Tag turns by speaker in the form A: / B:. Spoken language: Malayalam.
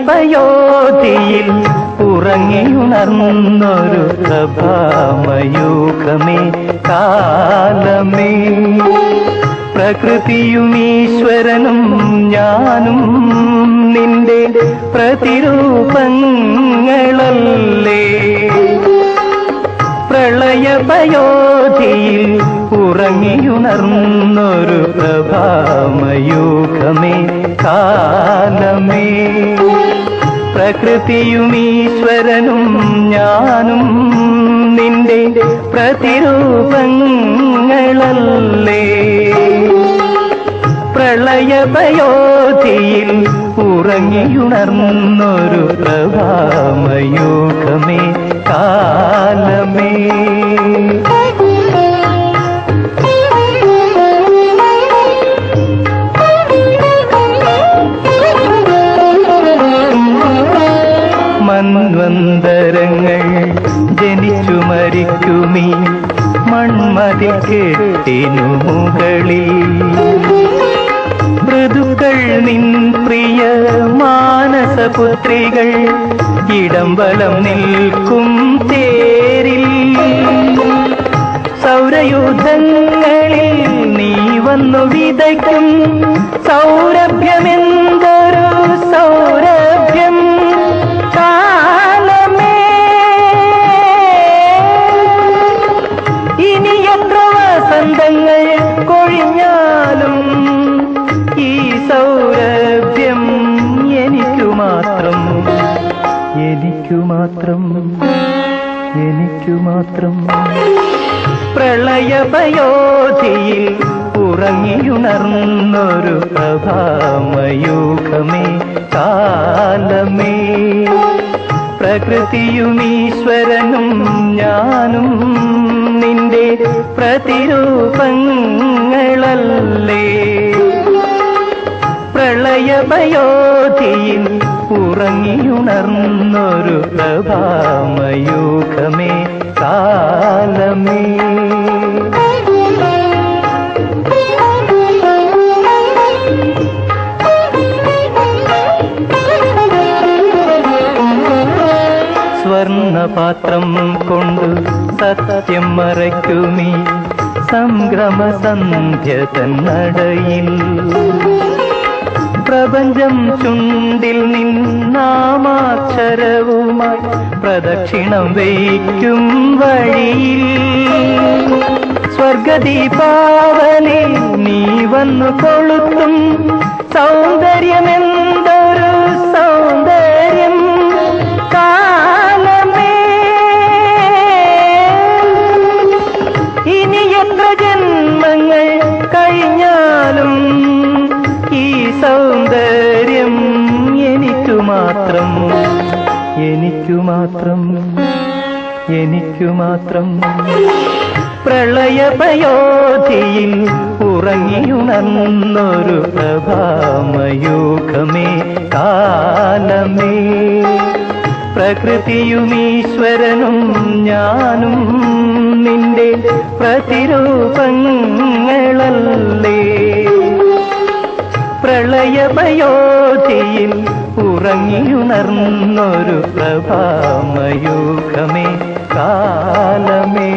A: പ്രളയപയോധിയിൽ ഉറങ്ങിയുണർന്നൊരു പ്രഭാമയൂഖമേ കാലമേ. പ്രകൃതിയും ഈശ്വരനും ഞാനും നിന്റെ പ്രതിരൂപങ്ങളല്ലേ. പ്രളയപയോധിയിൽ ഉറങ്ങിയുണർന്നൊരു പ്രഭാമയൂഖമേ കാലമേ. പ്രകൃതിയും ഈശ്വരനും ഞാനും നിന്റെ പ്രതിരൂപങ്ങളല്ലേ. പ്രളയപയോധിയിൽ ഉറങ്ങിയുണർന്നൊരു പ്രഭാമയൂഖമേ കാലമേ മരിക്കുമീ മൺമതിൽ കെട്ടിനു മുകളിൽ. മൃദുക്കൾ നിൻ പ്രിയ മാനസപുത്രികൾ ഇടംബലം നിൽക്കും തേരിൽ. സൗരയുധങ്ങളിൽ നീ വന്നു വിതയ്ക്കും സൗരഭ്യമെന്തൊരു എനിക്കു മാത്രം എനിക്കു മാത്രം പ്രളയപയോധിയിൽ ഉറങ്ങിയുണർന്നൊരു പ്രഭാമയൂഖമേ കാലമേ. പ്രകൃതിയും ഈശ്വരനും ഞാനും നിന്റെ പ്രതിരൂപങ്ങളല്ലേ. പ്രളയപയോധിയിൽ ഉറങ്ങിയുണർന്നൊരു പ്രഭാമയൂഖമേ കാലമേ. സ്വർണപാത്രം കൊണ്ട് സത്യം മറയ്ക്കുമീ സംഗ്രമ സന്ധ്യ തന്നടയിൽ. പ്രപഞ്ചം ചുണ്ടിൽ നിന്നാമാക്ഷരവുമായി പ്രദക്ഷിണം വയ്ക്കും വഴിയിൽ. സ്വർഗദീപാവലി നീ വന്നു കൊളുത്തും സൗന്ദര്യമെന്തൊരു സൗന്ദര്യം എനിക്കു മാത്രം എനിക്കു മാത്രം എനിക്കു മാത്രം പ്രളയപയോധിയിൽ ഉറങ്ങിയുണർന്നൊരു പ്രഭാമയൂഖമേ കാലമേ. പ്രകൃതിയും ഈശ്വരനും ഞാനും നിന്റെ പ്രതിരൂപങ്ങളല്ലേ. പ്രളയപയോധിയിൽ ഉറങ്ങിയുണർന്നൊരു പ്രഭാമയൂഖമേ കാലമേ.